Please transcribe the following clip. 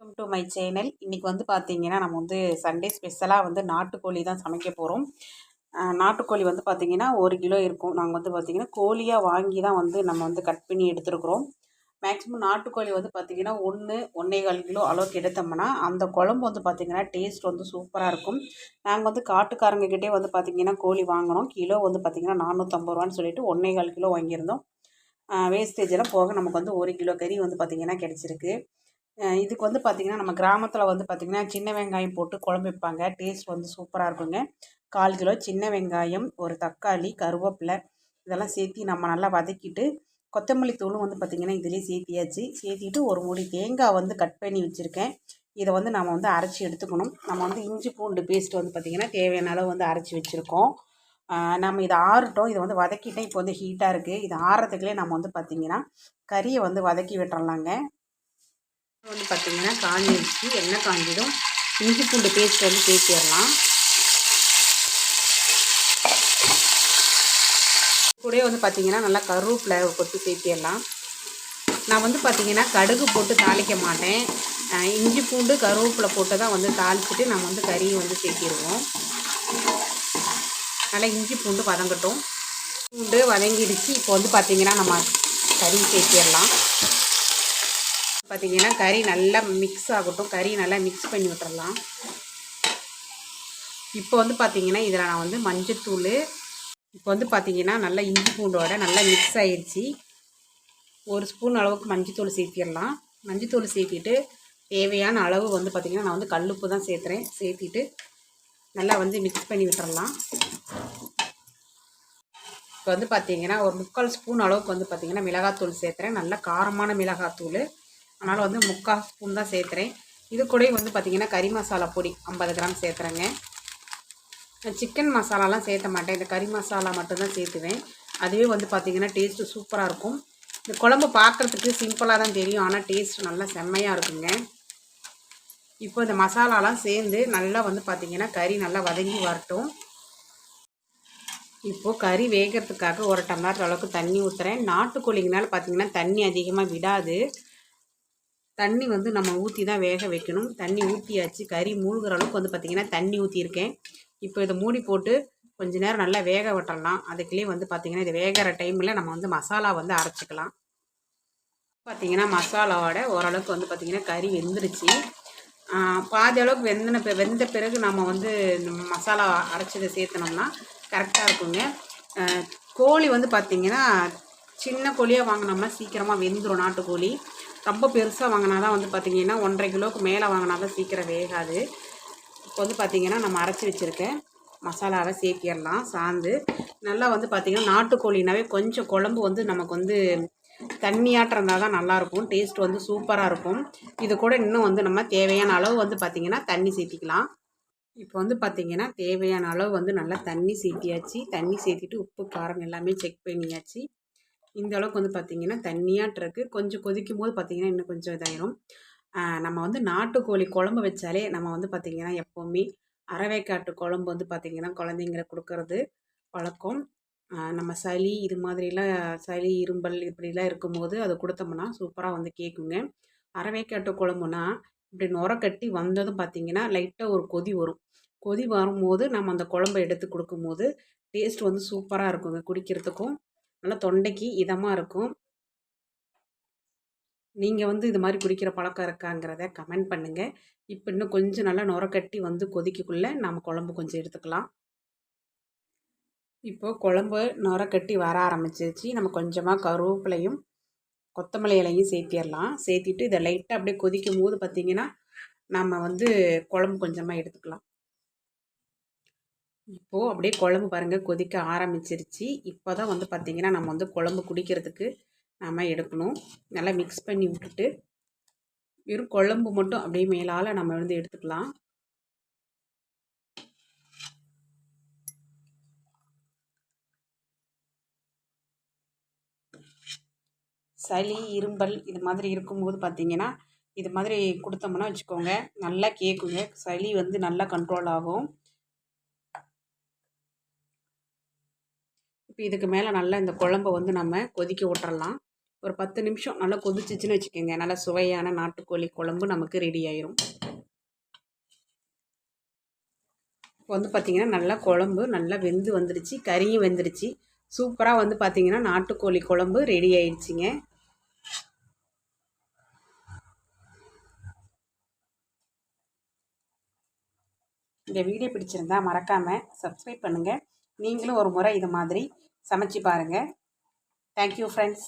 Welcome to my channel இன்றைக்கி வந்து பார்த்தீங்கன்னா நம்ம வந்து சண்டே ஸ்பெஷலாக வந்து நாட்டுக்கோழி தான் சமைக்க போகிறோம் நாட்டுக்கோழி வந்து பார்த்திங்கன்னா ஒரு கிலோ இருக்கும். நாங்கள் வந்து பார்த்திங்கன்னா கோழியாக வாங்கி தான் வந்து நம்ம வந்து கட் பண்ணி எடுத்துருக்குறோம். மேக்ஸிமம் நாட்டுக்கோழி வந்து பார்த்திங்கன்னா ஒன்று ஒன்றே கால் கிலோ அளவுக்கு எடுத்தோம்னா அந்த குழம்பு வந்து பார்த்திங்கன்னா டேஸ்ட் வந்து சூப்பராக இருக்கும். நாங்கள் வந்து காட்டுக்காரங்கக்கிட்டே வந்து பார்த்திங்கன்னா கோழி வாங்கினோம். கிலோ வந்து பார்த்திங்கன்னா நானூற்றம்பது ரூபான்னு சொல்லிட்டு ஒன்றே கால் கிலோ வாங்கியிருந்தோம். வேஸ்டேஜெல்லாம் போக நமக்கு வந்து ஒரு கிலோ கறி வந்து பார்த்திங்கன்னா கிடச்சிருக்கு. இதுக்கு வந்து பார்த்திங்கன்னா நம்ம கிராமத்தில் வந்து பார்த்திங்கன்னா சின்ன வெங்காயம் போட்டு குழம்பு வைப்பாங்க. டேஸ்ட் வந்து சூப்பராக இருக்குங்க. கால் கிலோ சின்ன வெங்காயம் ஒரு தக்காளி கருவேப்பிலை இதெல்லாம் சேர்த்தி நம்ம நல்லா வதக்கிட்டு கொத்தமல்லி தூளும் வந்து பார்த்திங்கன்னா இதிலே சேர்த்தியாச்சு. சேர்த்திட்டு ஒரு மூடி தேங்காய் வந்து கட் பண்ணி வச்சுருக்கேன். இதை வந்து நம்ம வந்து அரைச்சி எடுத்துக்கணும். நம்ம வந்து இஞ்சி பூண்டு பேஸ்ட் வந்து பார்த்திங்கன்னா தேவையான அளவு வந்து அரைச்சி வச்சுருக்கோம். நம்ம இதை ஆறட்டும். இதை வந்து வதக்கிட்டேன். இப்போ வந்து ஹீட்டாக இருக்குது இது ஆறுறதுக்குள்ளே நம்ம வந்து பார்த்திங்கன்னா கறியை வந்து வதக்கி விட்டுறலாங்க. வந்து பார்த்திங்கன்னா காஞ்சிடுச்சு எண்ணெய் காஞ்சிடும். இஞ்சி பூண்டு பேஸ்ட் வந்து சேர்த்திடலாம் கூடயே வந்து பார்த்திங்கன்னா நல்லா கருவேப்பிலை கொத்து சேர்த்திடலாம் நான் வந்து பார்த்திங்கன்னா கடுகு போட்டு தாளிக்க மாட்டேன். இஞ்சி பூண்டு கருவேப்பிலை போட்டு தான் வந்து தாளிச்சிட்டு நம்ம வந்து கறியை வந்து சேர்த்திடுவோம் நல்லா இஞ்சி பூண்டு வதங்கட்டும். பூண்டு வதங்கிடுச்சு. இப்போ வந்து பார்த்திங்கன்னா நம்ம கறி சேர்த்திடலாம் பார்த்திங்கன்னா கறி நல்லா மிக்ஸ் ஆகட்டும். கறி நல்லா மிக்ஸ் பண்ணி விட்டுறலாம். இப்போ வந்து பார்த்திங்கன்னா இதில் நான் வந்து மஞ்சத்தூள் இப்போ வந்து பார்த்திங்கன்னா நல்லா இஞ்சி பூண்டோட நல்லா மிக்ஸ் ஆயிடுச்சு ஒரு ஸ்பூன் அளவுக்கு மஞ்சத்தூள் சேர்த்திடலாம். மஞ்சத்தூள் சேர்த்திட்டு தேவையான அளவு வந்து பார்த்திங்கன்னா நான் வந்து கல்லுப்பு தான் சேர்த்துறேன். சேர்த்திட்டு நல்லா வந்து மிக்ஸ் பண்ணி விட்டுறலாம். இப்போ வந்து பார்த்திங்கன்னா ஒரு முக்கால் ஸ்பூன் அளவுக்கு வந்து பார்த்திங்கன்னா மிளகாத்தூள் சேர்த்துறேன். நல்லா காரமான மிளகாத்தூள். அதனால் வந்து முக்கால் ஸ்பூன் தான் சேர்த்துறேன் இது கூட வந்து பார்த்திங்கன்னா கறி மசாலா பொடி ஐம்பது கிராம் சேர்த்துறேங்க சிக்கன் மசாலாலாம் சேர்த்த மாட்டேன். இந்த கறி மசாலா மட்டும்தான் சேர்த்துவேன். அதுவே வந்து பார்த்திங்கன்னா டேஸ்ட்டு சூப்பராக இருக்கும். இந்த குழம்பு பார்க்குறதுக்கு சிம்பிளாக தான் தெரியும். ஆனால் டேஸ்ட் நல்லா செம்மையாக இருக்குங்க. இப்போ இந்த மசாலாலாம் சேர்ந்து நல்லா வந்து பார்த்திங்கன்னா கறி நல்லா வதங்கி வரட்டும். இப்போது கறி வேகிறதுக்காக ஒரு டம்ளர் அளவுக்கு தண்ணி ஊற்றுறேன் நாட்டுக்கோழிங்கனால பார்த்திங்கன்னா தண்ணி அதிகமாக விடாது. தண்ணி வந்து நம்ம ஊற்றி தான் வேக வைக்கணும். தண்ணி ஊற்றியாச்சு கறி மூழ்கிற அளவுக்கு வந்து பார்த்திங்கன்னா தண்ணி ஊற்றியிருக்கேன் இப்போ இதை மூடி போட்டு கொஞ்ச நேரம் நல்லா வேக விட்டுடலாம் அதுக்குள்ளேயே வந்து பார்த்திங்கன்னா இது வேகிற டைமில் நம்ம வந்து மசாலா வந்து அரைச்சிக்கலாம். பார்த்திங்கன்னா மசாலாவோட ஓரளவுக்கு வந்து பார்த்திங்கன்னா கறி வெந்துருச்சு. பாதி அளவுக்கு வெந்தின வெந்த பிறகு நம்ம வந்து மசாலா அரைச்சதை சேர்த்தனோம்னா கரெக்டாக இருக்குங்க. கோழி வந்து பார்த்திங்கன்னா சின்ன கோழியாக வாங்கினோம்னா சீக்கிரமாக வெந்துடும் நாட்டுக்கோழி. ரொம்ப பெருசாக வாங்கினா தான் வந்து பார்த்திங்கன்னா ஒன்றரை கிலோவுக்கு மேலே வாங்கினா தான் சீக்கிரம் வேகாது. இப்போ வந்து பார்த்திங்கன்னா நம்ம அரைச்சி வச்சுருக்கேன். மசாலாவை சேர்த்திடலாம் சாந்து. நல்லா வந்து பார்த்திங்கன்னா நாட்டுக்கோழினாவே கொஞ்சம் குழம்பு வந்து நமக்கு வந்து தண்ணியாட்டம் இருந்தால் தான் நல்லாயிருக்கும். டேஸ்ட் வந்து சூப்பராக இருக்கும். இது கூட இன்னும் வந்து நம்ம தேவையான அளவு வந்து பார்த்திங்கன்னா தண்ணி சேர்த்திக்கலாம். இப்போ வந்து பார்த்திங்கன்னா தேவையான அளவு வந்து நல்லா தண்ணி சேர்த்தியாச்சு. தண்ணி சேர்த்திட்டு உப்பு காரம் எல்லாமே செக் பண்ணியாச்சு. இந்த அளவுக்கு வந்து பார்த்திங்கன்னா தண்ணியாட்டிருக்கு கொஞ்சம் கொதிக்கும் போது பார்த்திங்கன்னா இன்னும் கொஞ்சம் இதாயிரும். நம்ம வந்து நாட்டுக்கோழி குழம்பு வச்சாலே நம்ம வந்து பார்த்திங்கன்னா எப்போவுமே அறவைக்காட்டு குழம்பு வந்து பார்த்திங்கன்னா குழந்தைங்களை கொடுக்கறது பழக்கம். நம்ம சளி இது மாதிரிலாம் சளி இரும்பல் இப்படிலாம் இருக்கும்போது அதை கொடுத்தோம்னா சூப்பராக வந்து கேட்குங்க அறவைக்காட்டு குழம்புனா இப்படி நுர கட்டி வந்ததும் பார்த்திங்கன்னா லைட்டாக ஒரு கொதி வரும். கொதி வரும்போது நம்ம அந்த குழம்பை எடுத்து கொடுக்கும்போது டேஸ்ட் வந்து சூப்பராக இருக்குங்க குடிக்கிறதுக்கும். நல்லா தொண்டைக்கு இதமாக இருக்கும். நீங்கள் வந்து இது மாதிரி குடிக்கிற பழக்கம் இருக்காங்கிறத கமெண்ட் பண்ணுங்கள் இப்போ இன்னும் கொஞ்சம் நல்லா நுரக்கட்டி வந்து கொதிக்கக்குள்ளே நம்ம குழம்பு கொஞ்சம் எடுத்துக்கலாம். இப்போ குழம்பு நுரக்கட்டி வர ஆரம்பிச்சிருச்சு. நம்ம கொஞ்சமாக கருவேப்பிலையும் கொத்தமல்லி இலையும் சேர்த்திடலாம். சேர்த்திட்டு இதை லைட்டாக அப்படியே கொதிக்கும் போது பார்த்திங்கன்னா நம்ம வந்து குழம்பு கொஞ்சமாக எடுத்துக்கலாம். இப்போது அப்படியே குழம்பு பாருங்கள் கொதிக்க ஆரம்பிச்சிருச்சு. இப்போ தான் வந்து பார்த்திங்கன்னா நம்ம வந்து குழம்பு குடிக்கிறதுக்கு நம்ம எடுக்கணும். நல்லா மிக்ஸ் பண்ணி விட்டுட்டு வெறும் குழம்பு மட்டும் அப்படியே மேலால் நம்ம வந்து எடுத்துக்கலாம். சளி இரும்பல் இது மாதிரி இருக்கும்போது பார்த்திங்கன்னா இது மாதிரி கொடுத்தோம்னா வச்சுக்கோங்க நல்லா கேட்குங்க சளி வந்து நல்லா கண்ட்ரோல் ஆகும். இப்போ இதுக்கு மேலே நல்லா இந்த குழம்ப வந்து நம்ம கொதிக்க விட்டுறலாம். ஒரு பத்து நிமிஷம் நல்லா கொதிச்சிச்சுன்னு வச்சுக்கோங்க. நல்லா சுவையான நாட்டுக்கோழி குழம்பு நமக்கு ரெடி ஆயிரும். இப்போ வந்து பார்த்திங்கன்னா நல்லா குழம்பு நல்லா வெந்து வந்துடுச்சு கறியும் வெந்துடுச்சு சூப்பராக வந்து பார்த்திங்கன்னா நாட்டுக்கோழி குழம்பு ரெடி ஆயிடுச்சிங்க. இந்த வீடியோ பிடிச்சிருந்தா மறக்காமல் சப்ஸ்கிரைப் பண்ணுங்கள் நீங்களும் ஒரு முறை இது மாதிரி சமைச்சு பாருங்கள் தேங்க்யூ ஃப்ரெண்ட்ஸ்